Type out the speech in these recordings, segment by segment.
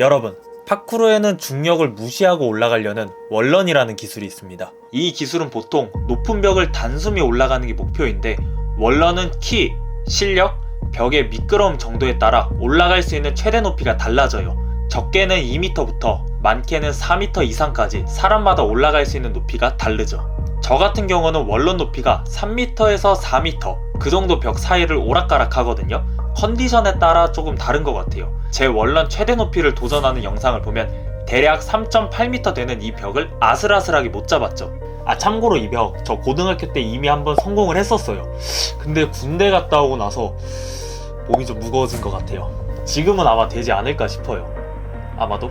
여러분, 파쿠르에는 중력을 무시하고 올라가려는 원런이라는 기술이 있습니다. 이 기술은 보통 높은 벽을 단숨이 올라가는 게 목표인데 원런은 키, 실력, 벽의 미끄러움 정도에 따라 올라갈 수 있는 최대 높이가 달라져요. 적게는 2m부터 많게는 4m 이상까지 사람마다 올라갈 수 있는 높이가 다르죠. 저 같은 경우는 원런 높이가 3m에서 4m 그 정도 벽 사이를 오락가락 하거든요. 컨디션에 따라 조금 다른 것 같아요. 제 원런 최대 높이를 도전하는 영상을 보면 대략 3.8m 되는 이 벽을 아슬아슬하게 못 잡았죠. 아 참고로 이 벽 저 고등학교 때 이미 한번 성공을 했었어요. 근데 군대 갔다 오고 나서 몸이 좀 무거워진 것 같아요. 지금은 아마 되지 않을까 싶어요. 아마도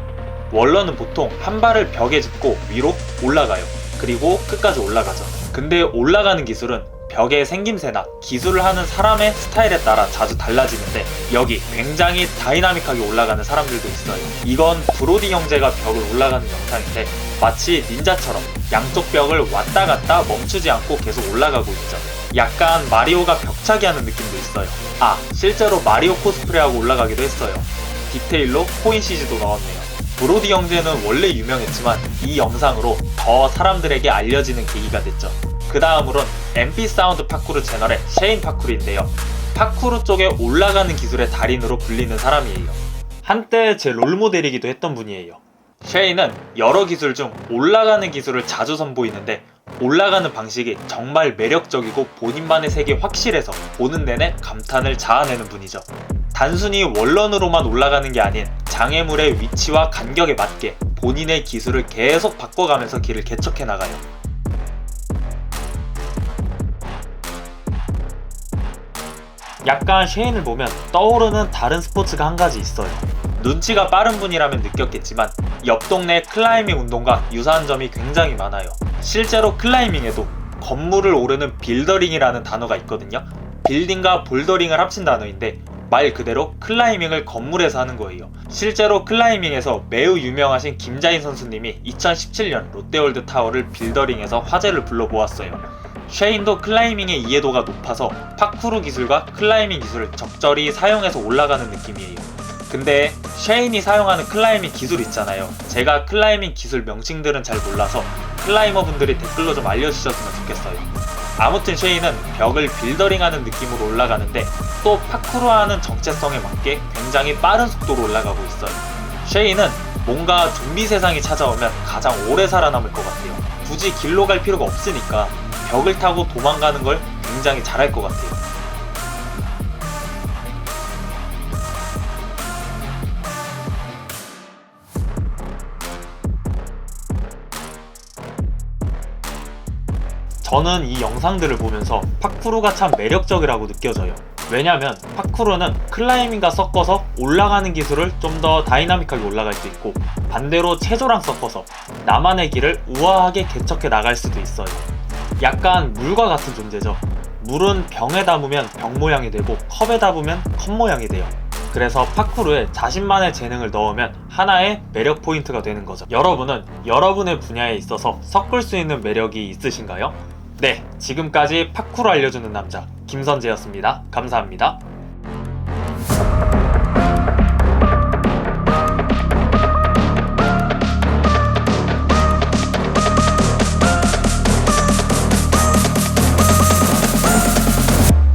원런은 보통 한 발을 벽에 짚고 위로 올라가요. 그리고 끝까지 올라가죠. 근데 올라가는 기술은 벽의 생김새나 기술을 하는 사람의 스타일에 따라 자주 달라지는데 여기 굉장히 다이나믹하게 올라가는 사람들도 있어요. 이건 브로디 형제가 벽을 올라가는 영상인데 마치 닌자처럼 양쪽 벽을 왔다 갔다 멈추지 않고 계속 올라가고 있죠. 약간 마리오가 벽차기 하는 느낌도 있어요. 아, 실제로 마리오 코스프레하고 올라가기도 했어요. 디테일로 코인 CG도 나왔네요. 브로디 형제는 원래 유명했지만 이 영상으로 더 사람들에게 알려지는 계기가 됐죠. 그 다음으론 MP 사운드 파쿠르 채널의 셰인 파쿠르인데요. 파쿠르 쪽에 올라가는 기술의 달인으로 불리는 사람이에요. 한때 제 롤모델이기도 했던 분이에요. 셰인은 여러 기술 중 올라가는 기술을 자주 선보이는데 올라가는 방식이 정말 매력적이고 본인만의 색이 확실해서 보는 내내 감탄을 자아내는 분이죠. 단순히 원런으로만 올라가는 게 아닌 장애물의 위치와 간격에 맞게 본인의 기술을 계속 바꿔가면서 길을 개척해 나가요. 약간 쉐인을 보면 떠오르는 다른 스포츠가 한 가지 있어요. 눈치가 빠른 분이라면 느꼈겠지만 옆 동네 클라이밍 운동과 유사한 점이 굉장히 많아요. 실제로 클라이밍에도 건물을 오르는 빌더링이라는 단어가 있거든요. 빌딩과 볼더링을 합친 단어인데 말 그대로 클라이밍을 건물에서 하는 거예요. 실제로 클라이밍에서 매우 유명하신 김자인 선수님이 2017년 롯데월드 타워를 빌더링에서 화제를 불러보았어요. 쉐인도 클라이밍의 이해도가 높아서 파쿠르 기술과 클라이밍 기술을 적절히 사용해서 올라가는 느낌이에요. 근데 쉐인이 사용하는 클라이밍 기술 있잖아요. 제가 클라이밍 기술 명칭들은 잘 몰라서 클라이머 분들이 댓글로 좀 알려주셨으면 좋겠어요. 아무튼 쉐인은 벽을 빌더링하는 느낌으로 올라가는데 또 파쿠르하는 정체성에 맞게 굉장히 빠른 속도로 올라가고 있어요. 쉐인은 뭔가 좀비 세상이 찾아오면 가장 오래 살아남을 것 같아요. 굳이 길로 갈 필요가 없으니까 벽을 타고 도망가는 걸 굉장히 잘할 것 같아요. 저는 이 영상들을 보면서 파쿠르가 참 매력적이라고 느껴져요. 왜냐면 파쿠르는 클라이밍과 섞어서 올라가는 기술을 좀 더 다이나믹하게 올라갈 수 있고 반대로 체조랑 섞어서 나만의 길을 우아하게 개척해 나갈 수도 있어요. 약간 물과 같은 존재죠. 물은 병에 담으면 병 모양이 되고 컵에 담으면 컵 모양이 돼요. 그래서 파쿠르에 자신만의 재능을 넣으면 하나의 매력 포인트가 되는 거죠. 여러분은 여러분의 분야에 있어서 섞을 수 있는 매력이 있으신가요? 네, 지금까지 파쿠르 알려주는 남자 김선재였습니다. 감사합니다.